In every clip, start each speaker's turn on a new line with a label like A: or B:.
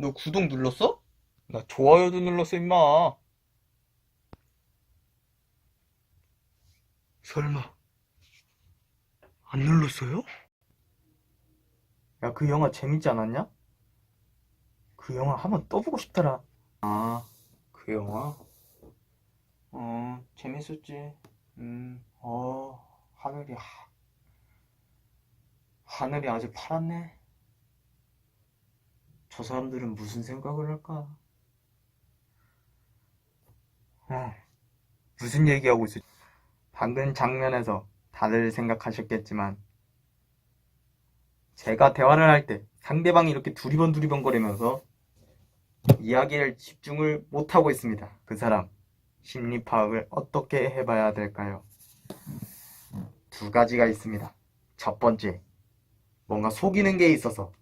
A: 너 구독 눌렀어?
B: 나 좋아요도 눌렀어, 임마.
A: 설마 안 눌렀어요?
C: 야, 그 영화 재밌지 않았냐? 그 영화 한번 또 보고 싶더라.
B: 아, 그 영화? 어, 재밌었지. 음, 어, 하늘이, 하, 하늘이 아주 파랗네. 저 사람들은 무슨 생각을 할까?
C: 어, 무슨 얘기하고 있어? 방금 장면에서 다들 생각하셨겠지만, 제가 대화를 할 때 상대방이 이렇게 두리번 두리번 거리면서 이야기를 집중을 못하고 있습니다. 그 사람, 심리 파악을 어떻게 해봐야 될까요? 두 가지가 있습니다. 첫 번째, 뭔가 속이는 게 있어서,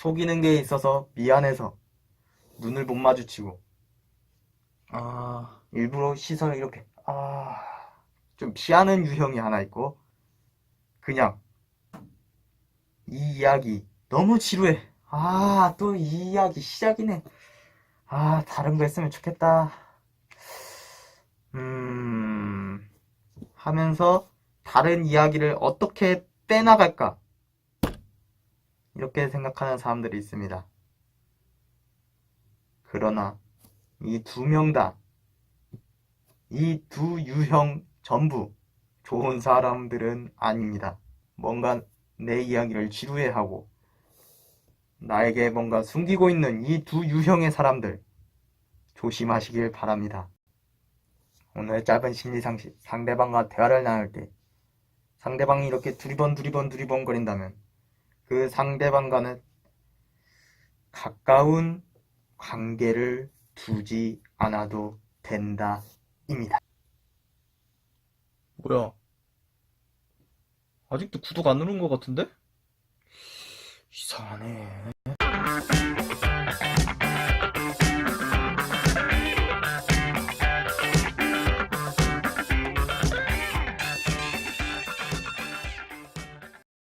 C: 속이는 게 있어서 미안해서 눈을 못 마주치고,
A: 아,
C: 일부러 시선을 이렇게, 아, 좀 피하는 유형이 하나 있고, 그냥, 이 이야기 너무 지루해. 아, 또 이 이야기 시작이네. 아, 다른 거 했으면 좋겠다. 음, 하면서 다른 이야기를 어떻게 빼나갈까? 이렇게 생각하는 사람들이 있습니다. 그러나, 이 두 명 다, 이 두 유형 전부 좋은 사람들은 아닙니다. 뭔가 내 이야기를 지루해하고 나에게 뭔가 숨기고 있는 이 두 유형의 사람들 조심하시길 바랍니다. 오늘 짧은 심리상식 상대방과 대화를 나눌 때 상대방이 이렇게 두리번 두리번 두리번 거린다면 그 상대방과는 가까운 관계를 두지 않아도 된다 입니다.
A: 뭐야? 아직도 구독 안 누른 것 같은데?
C: 이상하네.